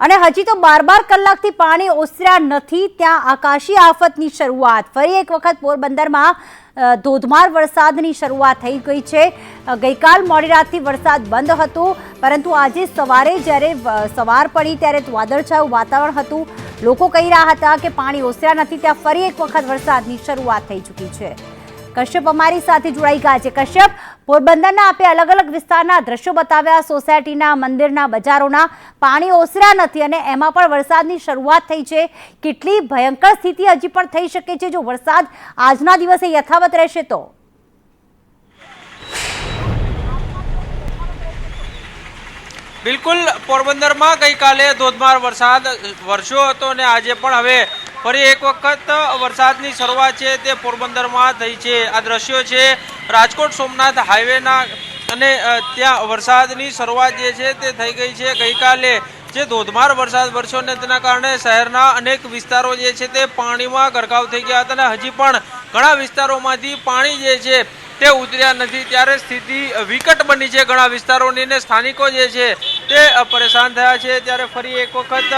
અને હજી તો બાર બાર કલાકથી પાણી ઓસર્યા નથી. ત્યાં આકાશી આફતની શરૂઆત. ફરી એક વખત પોરબંદરમાં ધોધમાર વરસાદની શરૂઆત થઈ ગઈ છે. ગઈકાલ મોડી રાતથી વરસાદ બંધ હતો, પરંતુ આજે સવારે જ્યારે સવાર પડી ત્યારે વાદળછાયું વાતાવરણ હતું. લોકો કહી રહ્યા હતા કે પાણી ઓસર્યા નથી. ત્યાં ફરી એક વખત વરસાદની શરૂઆત થઈ ચૂકી છે. કશ્યપ અમારી સાથે જોડાઈ ગયા છે. કશ્યપ, પોરબંદરના આપે અલગ અલગ વિસ્તારના દ્રશ્યો બતાવ્યા. સોસાયટીના, મંદિરના, બજારોના પાણી ઓસર્યા નથી અને એમાં પણ વરસાદની શરૂઆત થઈ છે. કેટલી ભયંકર સ્થિતિ હજી પણ થઈ શકે છે. જો વરસાદ આજના દિવસે યથાવત રહેશે તો? બિલકુલ, પોરબંદરમાં ગઈકાલે ધોધમાર વરસાદ વરસ્યો હતો અને આજે પણ હવે ફરી એક વખત વરસાદની શરૂઆત છે તે પોરબંદરમાં થઈ છે. આ દ્રશ્યો છે રાજકોટ સોમનાથ હાઈવેના અને ત્યાં વરસાદની શરૂઆત જે છે તે થઈ ગઈ છે. ગઈકાલે જે ધોધમાર વરસાદ વરસ્યો ને તેના કારણે શહેરના અનેક વિસ્તારો જે છે તે પાણીમાં ગરકાવ થઈ ગયા હતા અને હજી પણ ઘણા વિસ્તારોમાંથી પાણી જે છે તે ઉતર્યા નથી. ત્યારે સ્થિતિ વિકટ બની છે ઘણા વિસ્તારોની ને સ્થાનિકો જે છે તે પરેશાન થયા છે. ત્યારે ફરી એક વખત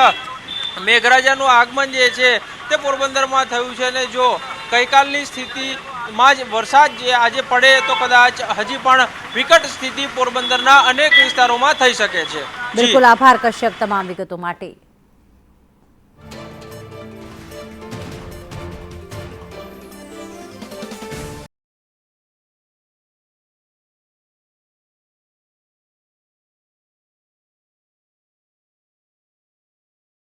મેઘરાજાનું આગમન જે છે તે પોરબંદરમાં થયું છે અને જો ગઈકાલની સ્થિતિમાં જ વરસાદ જે આજે પડે તો કદાચ હજી પણ વિકટ સ્થિતિ પોરબંદરના અનેક વિસ્તારોમાં થઈ શકે છે. બિલકુલ આભાર કશ્યપ તમામ વિગતો માટે.